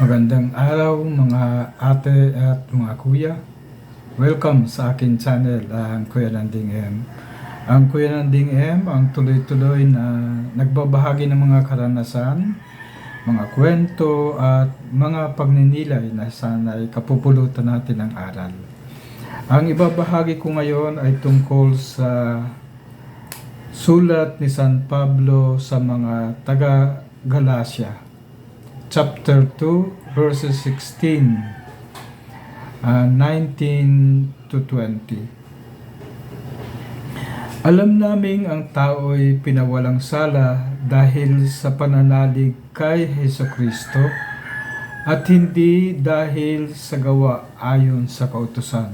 Magandang araw mga ate at mga kuya. Welcome sa akin channel, ang Kuya Nanding M. Ang Kuya Nanding M ang tuloy-tuloy na nagbabahagi ng mga karanasan, mga kwento at mga pagninilay na sana ay kapupulutan natin ng aral. Ang ibabahagi ko ngayon ay tungkol sa sulat ni San Pablo sa mga taga-Galacia chapter 2 verses 16 uh, 19 to 20 Alam naming ang tao'y pinawalang sala dahil sa pananalig kay Heso Kristo at hindi dahil sa gawa ayon sa kautusan.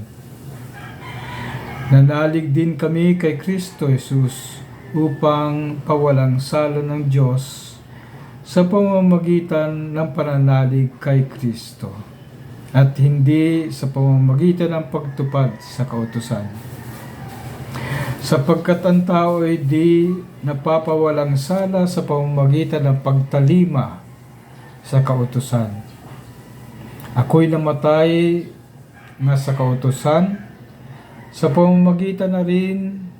Nanalig din kami kay Kristo Jesus upang pawalang sala ng Diyos sa pamamagitan ng pananalig kay Kristo at hindi sa pamamagitan ng pagtupad sa kautusan. Sapagkat ang tao ay di napapawalang sala sa pamamagitan ng pagtalima sa kautusan. Ako'y namatay na sa kautusan sa pamamagitan na rin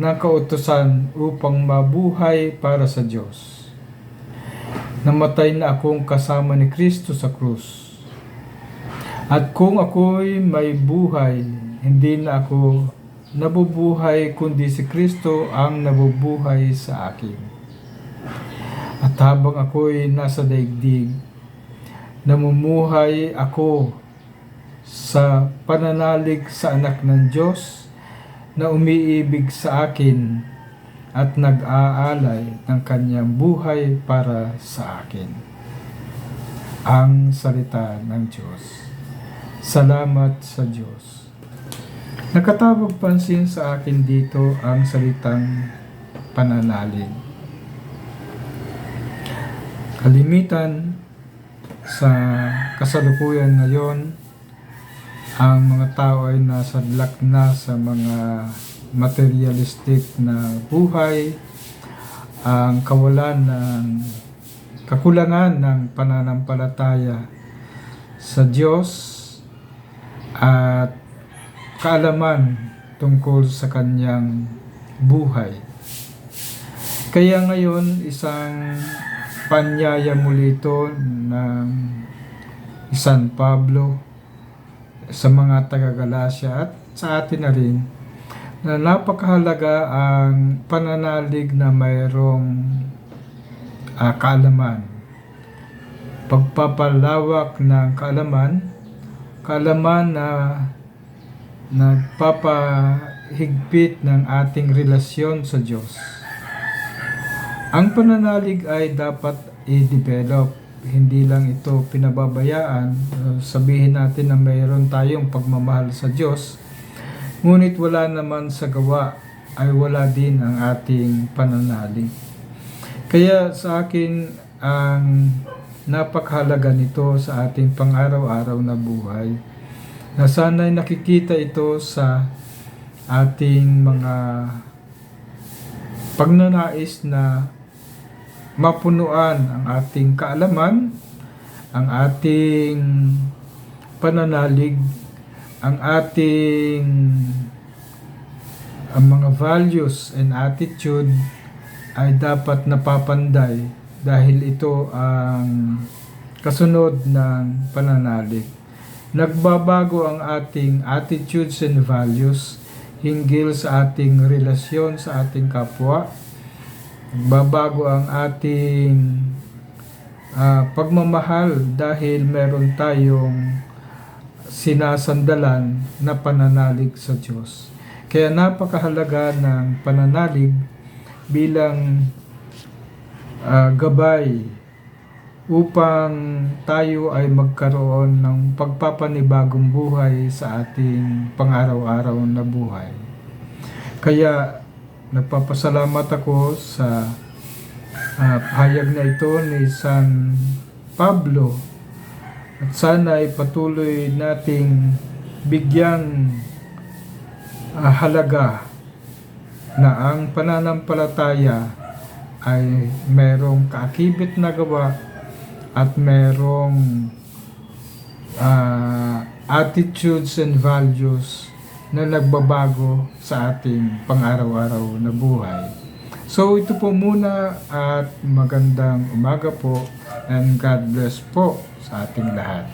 ng kautusan upang mabuhay para sa Diyos namatay na akong kasama ni Kristo sa krus. At kung ako'y may buhay, hindi na ako nabubuhay kundi si Kristo ang nabubuhay sa akin. At habang ako'y nasa daigdig, namumuhay ako sa pananalig sa anak ng Diyos na umiibig sa akin at nag-aalay ng kanyang buhay para sa akin. Ang salita ng Diyos. Salamat sa Diyos. Nakatabog pansin sa akin dito ang salitang pananalig. Kalimitan sa kasalukuyan ngayon, ang mga tao ay nasa na sa mga materialistic na buhay, ang kawalan ng kakulangan ng pananampalataya sa Diyos at kaalaman tungkol sa kanyang buhay. Kaya ngayon isang panyaya muli ito ng San Pablo sa mga taga-Galacia at sa atin na rin na napakahalaga ang pananalig na mayroong uh, kaalaman. Pagpapalawak ng kaalaman, kaalaman na nagpapahigpit ng ating relasyon sa Diyos. Ang pananalig ay dapat i-develop. Hindi lang ito pinababayaan. Sabihin natin na mayroon tayong pagmamahal sa Diyos Ngunit wala naman sa gawa ay wala din ang ating pananalig. Kaya sa akin ang napakahalaga nito sa ating pang-araw-araw na buhay na sana'y nakikita ito sa ating mga pagnanais na mapunuan ang ating kaalaman, ang ating pananalig ang ating ang mga values and attitude ay dapat napapanday dahil ito ang kasunod ng pananalig. Nagbabago ang ating attitudes and values hinggil sa ating relasyon sa ating kapwa. Nagbabago ang ating uh, pagmamahal dahil meron tayong sinasandalan na pananalig sa Diyos. Kaya napakahalaga ng pananalig bilang uh, gabay upang tayo ay magkaroon ng pagpapanibagong buhay sa ating pang-araw-araw na buhay. Kaya nagpapasalamat ako sa uh, pahayag na ito ni San Pablo at sana ay patuloy nating bigyang uh, halaga na ang pananampalataya ay merong kaakibit na gawa at merong ah, attitudes and values na nagbabago sa ating pang-araw-araw na buhay. So ito po muna at magandang umaga po and God bless po sa ating lahat.